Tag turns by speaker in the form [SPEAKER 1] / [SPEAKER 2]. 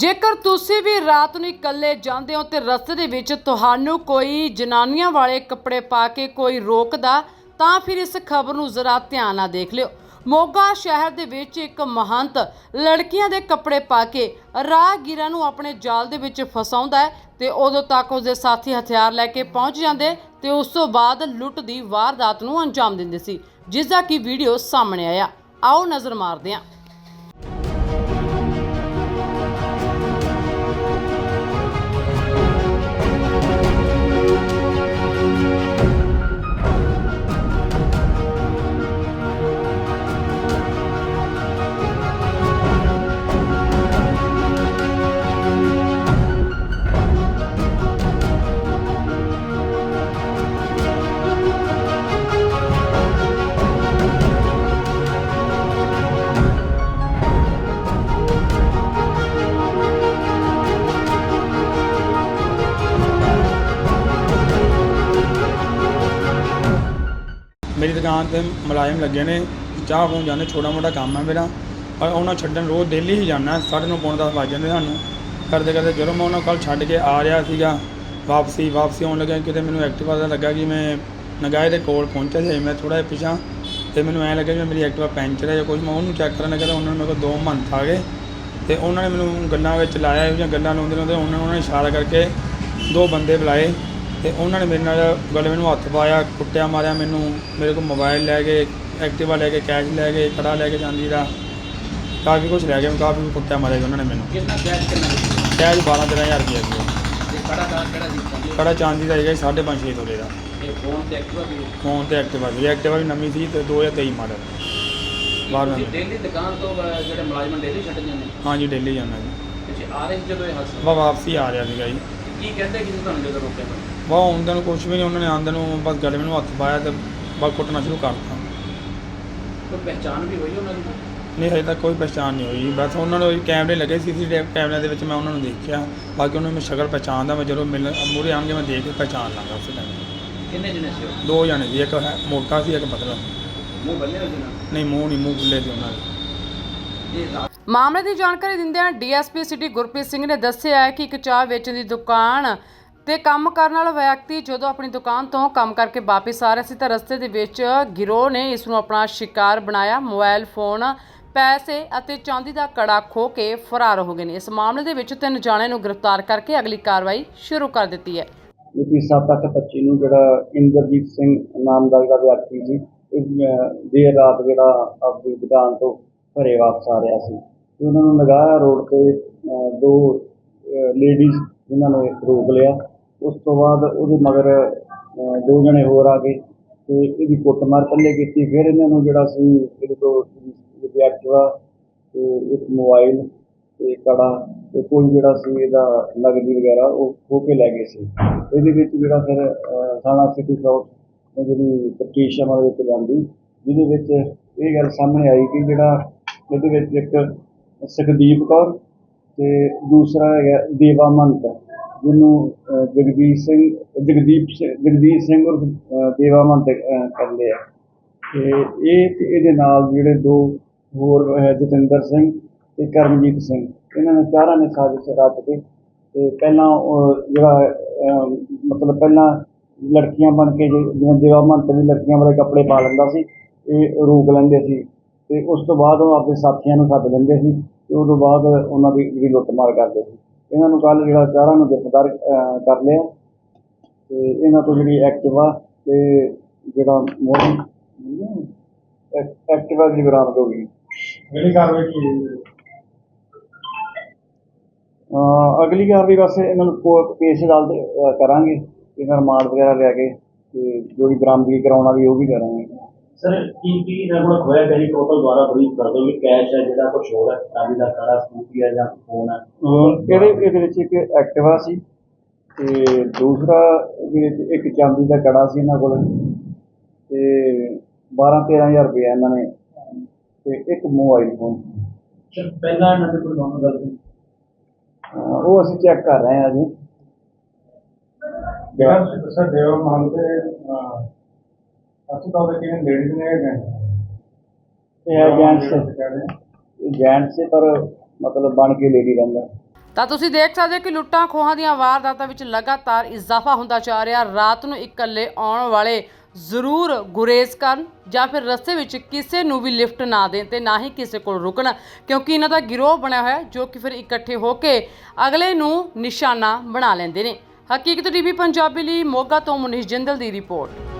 [SPEAKER 1] ਜੇਕਰ ਤੁਸੀਂ ਵੀ ਰਾਤ ਨੂੰ ਇਕੱਲੇ ਜਾਂਦੇ ਹੋ ਤੇ ਰਸਤੇ ਦੇ ਵਿੱਚ ਤੁਹਾਨੂੰ ਕੋਈ ਜਨਾਨੀਆਂ ਵਾਲੇ ਕੱਪੜੇ ਪਾ ਕੇ ਕੋਈ ਰੋਕਦਾ, ਤਾਂ ਫਿਰ ਇਸ ਖਬਰ ਨੂੰ ਜ਼ਰਾ ਧਿਆਨ ਨਾਲ ਦੇਖ ਲਿਓ। ਮੋਗਾ ਸ਼ਹਿਰ ਦੇ ਵਿੱਚ ਇੱਕ ਮਹੰਤ ਲੜਕੀਆਂ ਦੇ ਕੱਪੜੇ ਪਾ ਕੇ ਰਾਹਗੀਰਾਂ ਨੂੰ ਆਪਣੇ ਜਾਲ ਦੇ ਵਿੱਚ ਫਸਾਉਂਦਾ ਹੈ ਤੇ ਉਦੋਂ ਤੱਕ ਉਸਦੇ ਸਾਥੀ ਹਥਿਆਰ ਲੈ ਕੇ ਪਹੁੰਚ ਜਾਂਦੇ ਤੇ ਉਸ ਤੋਂ ਬਾਅਦ ਲੁੱਟ ਦੀ ਵਾਰਦਾਤ ਨੂੰ ਅੰਜਾਮ ਦਿੰਦੇ ਸੀ, ਜਿਸ ਦਾ ਕਿ ਵੀਡੀਓ ਸਾਹਮਣੇ ਆਇਆ। ਆਓ ਨਜ਼ਰ ਮਾਰਦੇ ਹਾਂ।
[SPEAKER 2] ਦੁਕਾਨ ਤੇ ਮੁਲਾਜ਼ਮ ਲੱਗੇ ਨੇ, ਚਾਹ ਪਹੁੰਚ ਜਾਂਦੇ, ਛੋਟਾ ਮੋਟਾ ਕੰਮ ਹੈ ਮੇਰਾ। ਪਰ ਉਹਨਾਂ ਛੱਡਣ ਰੋਜ਼ ਡੇਲੀ ਹੀ ਜਾਂਦਾ ਸਾਢੇ ਨੌ ਪੌਣੇ ਦਸ ਵੱਜ ਜਾਂਦੇ ਸਾਨੂੰ। ਕਰਦੇ ਕਰਦੇ ਜਦੋਂ ਮੈਂ ਉਹਨਾਂ ਕੋਲ ਛੱਡ ਕੇ ਆ ਰਿਹਾ ਸੀਗਾ, ਵਾਪਸੀ ਵਾਪਸੀ ਆਉਣ ਲੱਗਿਆ, ਕਿਤੇ ਮੈਨੂੰ ਐਕਟਿਵਾ ਦਾ ਲੱਗਾ ਕਿ ਮੈਂ ਨਗਾਏ ਦੇ ਕੋਲ ਪਹੁੰਚਿਆ ਸੀ, ਮੈਂ ਥੋੜਾ ਜਿਹਾ ਪਿਛਾਂ, ਤੇ ਮੈਨੂੰ ਐਂ ਲੱਗਿਆ ਕਿ ਮੇਰੀ ਐਕਟਿਵਾ ਪੈਂਚਰ ਹੈ ਜਾਂ ਕੁਝ ਮੈਂ ਉਹਨੂੰ ਚੈੱਕ ਕਰਨ ਲੱਗਾ ਤਾਂ ਉਹਨਾਂ ਨੇ ਮੇਰੇ ਕੋਲ ਦੋ ਮੰਥ ਆ ਗਏ। ਤੇ ਉਹਨਾਂ ਨੇ ਮੈਨੂੰ ਗੱਲਾਂ ਵਿੱਚ ਲਾਇਆ, ਇਹੋ ਜਿਹੀਆਂ ਗੱਲਾਂ ਲਾਉਂਦੇ ਲਾਉਂਦੇ ਉਹਨਾਂ ਉਹਨਾਂ ਨੇ ਇਸ਼ਾਰਾ ਕਰਕੇ ਦੋ ਬੰਦੇ ਬੁਲਾਏ। ਤੇ ਉਹਨਾਂ ਨੇ ਮੇਰੇ ਨਾਲ ਗਲੇ ਮੈਨੂੰ ਹੱਥ ਪਾਇਆ ਕੁੱਟਿਆ ਮਾਰਿਆ ਮੈਨੂੰ ਮੇਰੇ ਕੋਲ ਮੋਬਾਈਲ ਲੈ ਗਏ ਐਕਟਿਵਾ ਲੈ ਕੇ ਕੈਸ਼ ਲੈ ਗਏ ਕੜਾ ਲੈ ਕੇ ਜਾਂਦੀ ਦਾ। ਕਾਫੀ ਕੁਝ ਲੈ ਗਏ ਕਾਫੀ ਕੁੱਟਿਆ ਮਾਰਿਆ ਜੀ ਉਹਨਾਂ ਨੇ ਮੈਨੂੰ।
[SPEAKER 3] ਕਿੰਨਾ ਕੈਸ਼ ਕਿੰਨਾ
[SPEAKER 2] ਕੈਸ਼ 12 13000 ਰੁਪਏ ਸੀ।
[SPEAKER 3] ਤੇ ਕੜਾ ਦਾ ਕਿਹੜਾ ਸੀ?
[SPEAKER 2] ਕੜਾ ਚਾਂਦੀ ਦਾ ਹੈਗਾ 5.5 6 ਤੋਲੇ ਦਾ।
[SPEAKER 3] ਇਹ ਫੋਨ ਤੇ ਐਕਟਿਵਾ ਵੀ
[SPEAKER 2] ਫੋਨ ਤੇ ਐਕਟਿਵਾ ਵੀ ਐਕਟਿਵਾ ਵੀ ਨਵੀਂ ਸੀ ਤੇ 2023 ਮਾਡਲ ਬਾਹਰ ਨੰਬਰ
[SPEAKER 3] ਡੇਲੀ ਦੁਕਾਨ ਤੋਂ ਜਿਹੜੇ ਮੁਲਾਜ਼ਮ ਡੇਲੀ ਛੱਡ ਜਾਂਦੇ? ਨੇ
[SPEAKER 2] ਹਾਂਜੀ ਦਿੱਲੀ ਜਾਣਾ ਜੀ।
[SPEAKER 3] ਤੁਸੀਂ ਆ ਰਹੇ ਜਦੋਂ ਇਹ ਹਾਦਸਾ?
[SPEAKER 2] ਵਾ ਵਾਪਸੀ ਆ ਰਿਹਾ ਸੀਗਾ ਜੀ।
[SPEAKER 3] ਕੀ ਕਹਿੰਦੇ ਕਿ ਤੁਹਾਨੂੰ ਜਦੋਂ ਰੋਕਿਆ ਤਾਂ?
[SPEAKER 2] ਵਾ ਆਉਂਦੇ ਨੂੰ ਕੁਝ ਵੀ ਨਹੀਂ ਉਹਨਾਂ ਨੇ ਆਉਂਦੇ ਨੂੰ ਬਸ ਗਲੇ ਮੈਨੂੰ ਹੱਥ ਪਾਇਆ ਤੇ ਬਸ ਕੁੱਟਣਾ ਸ਼ੁਰੂ ਕਰਤਾ।
[SPEAKER 3] ਕੋਈ ਪਹਿਚਾਣ ਵੀ ਹੋਈ ਉਹਨਾਂ ਦੀ?
[SPEAKER 2] ਨਹੀਂ ਹਜੇ ਤੱਕ ਕੋਈ ਪਛਾਣ ਨਹੀਂ ਹੋਈ। ਬਸ ਉਹਨਾਂ ਨੂੰ ਕੈਮਰੇ ਲੱਗੇ ਸੀਸੀਟੀਵੀ ਕੈਮਰਿਆਂ ਦੇ ਵਿੱਚ ਮੈਂ ਉਹਨਾਂ ਨੂੰ ਦੇਖਿਆ। ਬਾਕੀ ਉਹਨਾਂ ਨੂੰ ਮੈਂ ਸ਼ਕਲ ਪਛਾਣਦਾ ਮੈਂ ਜਦੋਂ ਮਿਲ ਮੂਹਰੇ ਆਣਗੇ ਮੈਂ ਦੇਖ ਕੇ ਪਛਾਣ ਲਾਂਗਾ ਉਸ ਟਾਈਮ
[SPEAKER 3] ਕਿੰਨੇ ਜਣੇ ਸੀ ਉਹ?
[SPEAKER 2] ਦੋ ਜਣੇ ਸੀ ਇੱਕ ਹੈ ਮੋਟਾ ਸੀ ਇੱਕ ਪਤਲਾ
[SPEAKER 3] ਮੂੰਹ ਬੰਨੇ ਹੋਏ ਸੀ ਨਾ?
[SPEAKER 2] ਨਹੀਂ ਮੂੰਹ ਨਹੀਂ ਮੂੰਹ ਖੁੱਲੇ ਸੀ ਉਹਨਾਂ ਦੇ।
[SPEAKER 3] ਇਹ ਰਾਤ
[SPEAKER 1] ਮਾਮਲੇ ਦੀ ਜਾਣਕਾਰੀ ਦਿੰਦਿਆਂ ਡੀਐਸਪੀ ਸਿਟੀ ਗੁਰਪ੍ਰੀਤ ਸਿੰਘ ਨੇ ਦੱਸਿਆ ਹੈ ਕਿ ਇੱਕ ਚਾਹ ਵੇਚਣ ਦੀ ਦੁਕਾਨ ਤੇ ਕੰਮ ਕਰਨ ਵਾਲਾ ਵਿਅਕਤੀ ਜਦੋਂ ਆਪਣੀ ਦੁਕਾਨ ਤੋਂ ਕੰਮ ਕਰਕੇ ਵਾਪਸ ਆ ਰਿਹਾ ਸੀ ਤਾਂ ਰਸਤੇ ਦੇ ਵਿੱਚ ਗਿਰੋਹ ਨੇ ਇਸ ਨੂੰ ਆਪਣਾ ਸ਼ਿਕਾਰ ਬਣਾਇਆ। ਮੋਬਾਈਲ ਫੋਨ, ਪੈਸੇ ਅਤੇ ਚਾਂਦੀ ਦਾ ਕੜਾ ਖੋ ਕੇ ਫਰਾਰ ਹੋ ਗਏ ਨੇ। ਇਸ ਮਾਮਲੇ ਦੇ ਵਿੱਚ ਤਿੰਨ ਜਾਣਿਆਂ ਨੂੰ ਗ੍ਰਿਫਤਾਰ ਕਰਕੇ ਅਗਲੀ ਕਾਰਵਾਈ ਸ਼ੁਰੂ ਕਰ ਦਿੱਤੀ ਹੈ।
[SPEAKER 4] ਮਿਤੀ 7/8/25 ਨੂੰ ਜਿਹੜਾ ਇੰਦਰਜੀਤ ਸਿੰਘ ਨਾਮ ਦਾ ਜਿਹੜਾ ਵਿਅਕਤੀ ਸੀ, ਇਹ ਦੇਰ ਰਾਤ ਜਿਹੜਾ ਆਪਣੀ ਦੁਕਾਨ ਤੋਂ ਘਰੇ ਵਾਪਸ ਆ ਰਿਹਾ ਸੀ। ਤੇ ਉਹਨਾਂ ਨੂੰ ਨਗਾਇਆ ਰੋਡ ਤੇ ਅਹ, ਦੋ ਲੇਡੀਜ਼ ਜਿਨ੍ਹਾਂ ਨੇ ਰੋਕ ਲਿਆ। ਉਸ ਤੋਂ ਬਾਅਦ ਉਹਦੇ ਮਗਰ ਅਹ, ਦੋ ਜਣੇ ਹੋਰ ਆ ਗਏ ਤੇ ਇਹਦੀ ਕੁੱਟਮਾਰ ਪੱਲੇ ਕੀਤੀ। ਫਿਰ ਇਹਨਾਂ ਨੂੰ ਜਿਹੜਾ ਸੀ ਇਹਦੇ ਤੋਂ ਇਹਦੀ ਐਕਟਿਵਾ ਤੇ ਇੱਕ ਮੋਬਾਈਲ ਤੇ ਕੜਾ ਤੇ ਕੋਈ ਜਿਹੜਾ ਸੀ ਇਹਦਾ ਨਗਦੀ ਵਗੈਰਾ ਉਹ ਖੋਹ ਕੇ ਲੈ ਗਏ ਸੀ। ਇਹਦੇ ਵਿੱਚ ਜਿਹੜਾ ਫਿਰ ਅਹ, ਥਾਣਾ ਸਿਟੀ ਚੌਕ ਨੇ ਜਿਹੜੀ ਤਫਤੀਸ਼ ਅਮਲ ਵਿੱਚ ਲਿਆਂਦੀ ਜਿਹਦੇ ਵਿੱਚ ਇਹ ਗੱਲ ਸਾਹਮਣੇ ਆਈ ਕਿ ਜਿਹੜਾ ਇਹਦੇ ਵਿੱਚ ਇੱਕ ਸੁਖਦੀਪ ਕੌਰ ਤੇ ਦੂਸਰਾ ਹੈਗਾ ਦੇਵਾ ਮੰਤ ਜਿਹਨੂੰ ਅਹ, ਜਗਦੀਪ ਸਿੰਘ ਜਗਦੀਪ ਸਿੰਘ ਜਗਦੀਪ ਸਿੰਘ ਉਰਫ ਅਹ, ਦੇਵਾ ਮੰਤ ਅਹ, ਕਹਿੰਦੇ ਆ। ਤੇ ਇਹ ਤੇ ਇਹਦੇ ਨਾਲ ਜਿਹੜੇ ਦੋ ਹੋਰ ਹੈ ਜਤਿੰਦਰ ਸਿੰਘ ਤੇ ਕਰਮਜੀਤ ਸਿੰਘ ਇਹਨਾਂ ਨੇ ਚਾਰਾਂ ਨੇ ਸਾਜ਼ਿਸ਼ ਰਚ ਕੇ ਤੇ ਪਹਿਲਾਂ ਉਹ ਜਿਹੜਾ ਅਮ, ਮਤਲਬ ਪਹਿਲਾਂ ਲੜਕੀਆਂ ਬਣ ਕੇ ਜਿ- ਜਿਵੇਂ ਦੇਵਾ ਮੰਤ ਵੀ ਲੜਕੀਆਂ ਵਾਲੇ ਕੱਪੜੇ ਪਾ ਲੈਂਦਾ ਸੀ ਇਹ ਰੋਕ ਲੈਂਦੇ ਸੀ। ਤੇ ਉਸ ਤੋਂ ਬਾਅਦ ਉਹ ਆਪਣੇ ਸਾਥੀਆਂ ਨੂੰ ਸੱਦ ਲੈਂਦੇ ਸੀ ਤੇ ਉਸ ਤੋਂ ਬਾਅਦ ਉਹਨਾਂ ਦੀ ਜਿਹੜੀ ਲੁੱਟਮਾਰ ਕਰਦੇ ਸੀ। ਇਹਨਾਂ ਨੂੰ ਕੱਲ ਜਿਹੜਾ ਚਾਰਾਂ ਨੂੰ ਗ੍ਰਿਫਤਾਰ ਕਰ ਲਿਆ। ਤੇ ਇਹਨਾਂ ਤੋਂ ਜਿਹੜੀ ਐਕਟਿਵਾ ਤੇ ਜਿਹੜਾ ਮੋਹਨ ਐਕਟਿਵਾ ਦੀ ਬਰਾਮਦ ਹੋ ਗਈ।
[SPEAKER 2] ਜਿਹੜੀ ਕਾਰਵਾਈ ਕੀ
[SPEAKER 4] ਅਗਲੀ ਕਾਰਵਾਈ ਬਸ ਇਹਨਾਂ ਨੂੰ ਕੋਰਟ ਕੇਸ ਅਦਾਲਤ ਕਰਾਂਗੇ। ਇਹਨਾਂ ਰਿਮਾਂਡ ਵਗੈਰਾ ਲੈ ਕੇ ਤੇ ਜੋ ਵੀ ਬਰਾਮਦਗੀ ਕਰਾਉਣ ਵਾਲੀ ਉਹ ਵੀ ਕਰਾਂਗੇ।
[SPEAKER 5] ਸਰ ਕੀ ਕੀ ਇਹਨਾਂ ਕੋਲ ਖੋਇਆ ਗਿਆ ਜੀ ਟੋਟਲ ਦੁਆਰਾ ਬਰੀਫ ਕਰ ਦਿਓ ਕਿ ਕੈਸ਼ ਹੈ ਜਿਹੜਾ ਕੁਝ ਹੋਰ ਹੈ ਚਾਂਦੀ ਦਾ ਕੜਾ ਸਕੂਟੀ ਹੈ ਜਾਂ ਫੋਨ ਹੈ?
[SPEAKER 4] ਇਹਦੇ ਇਹਦੇ ਵਿੱਚ ਇੱਕ ਐਕਟਿਵਾ ਸੀ ਤੇ ਦੂਸਰਾ ਵਿੱਚ ਇੱਕ ਚਾਂਦੀ ਦਾ ਕੜਾ ਸੀ ਇਹਨਾਂ ਕੋਲ ਤੇ 12 13000 ਰੁਪਏ ਇਹਨਾਂ ਨੇ ਤੇ ਇੱਕ ਮੋਬਾਈਲ ਫੋਨ
[SPEAKER 5] ਸਰ ਪਹਿਲਾਂ ਇਹਨਾਂ ਦੇ ਕੋਲ ਦੋਨੋਂ ਗੱਲ ਸੀ
[SPEAKER 4] ਉਹ ਅਸੀਂ ਚੈੱਕ ਕਰ ਰਹੇ ਹਾਂ ਜੀ।
[SPEAKER 2] ਜਿਹੜਾ ਸਰ ਦੇਵਾ ਮਹੰਤ ਦੇ ਹਸਪਤਾਲ ਦੇ ਕਿਹਨੇ ਲੇਡੀਜ਼ ਨੇ
[SPEAKER 4] ਇਹ ਜੈਂਟਸ ਇਹ ਜੈਂਟਸ ਪਰ ਮਤਲਬ ਬਣ ਕੇ ਲੇਡੀ ਰਹਿੰਦਾ।
[SPEAKER 1] ਤਾਂ ਤੁਸੀਂ ਦੇਖ ਸਕਦੇ ਹੋ ਕਿ ਲੁੱਟਾਂ ਖੋਹਾਂ ਦੀਆਂ ਵਾਰਦਾਤਾਂ ਵਿੱਚ ਲਗਾਤਾਰ ਇਜ਼ਾਫਾ ਹੁੰਦਾ ਜਾ ਰਿਹਾ। ਰਾਤ ਨੂੰ ਇਕੱਲੇ ਆਉਣ ਵਾਲੇ ਜ਼ਰੂਰ ਗੁਰੇਜ਼ ਕਰਨ ਜਾਂ ਫਿਰ ਰਸਤੇ ਵਿੱਚ ਕਿਸੇ ਨੂੰ ਵੀ ਲਿਫਟ ਨਾ ਦੇਣ ਤੇ ਨਾ ਹੀ ਕਿਸੇ ਕੋਲ ਰੁਕਣ ਕਿਉਂਕਿ ਇਹਨਾਂ ਦਾ ਗਿਰੋਹ ਬਣਿਆ ਹੋਇਆ ਜੋ ਕਿ ਫਿਰ ਇਕੱਠੇ ਹੋ ਕੇ ਅਗਲੇ ਨੂੰ ਨਿਸ਼ਾਨਾ ਬਣਾ ਲੈਂਦੇ ਨੇ। ਹਕੀਕਤ ਟੀਵੀ ਪੰਜਾਬੀ ਲਈ ਮੋਗਾ ਤੋਂ ਮੁਨੀਸ਼ ਜਿੰਦਲ ਦੀ ਰਿਪੋਰਟ।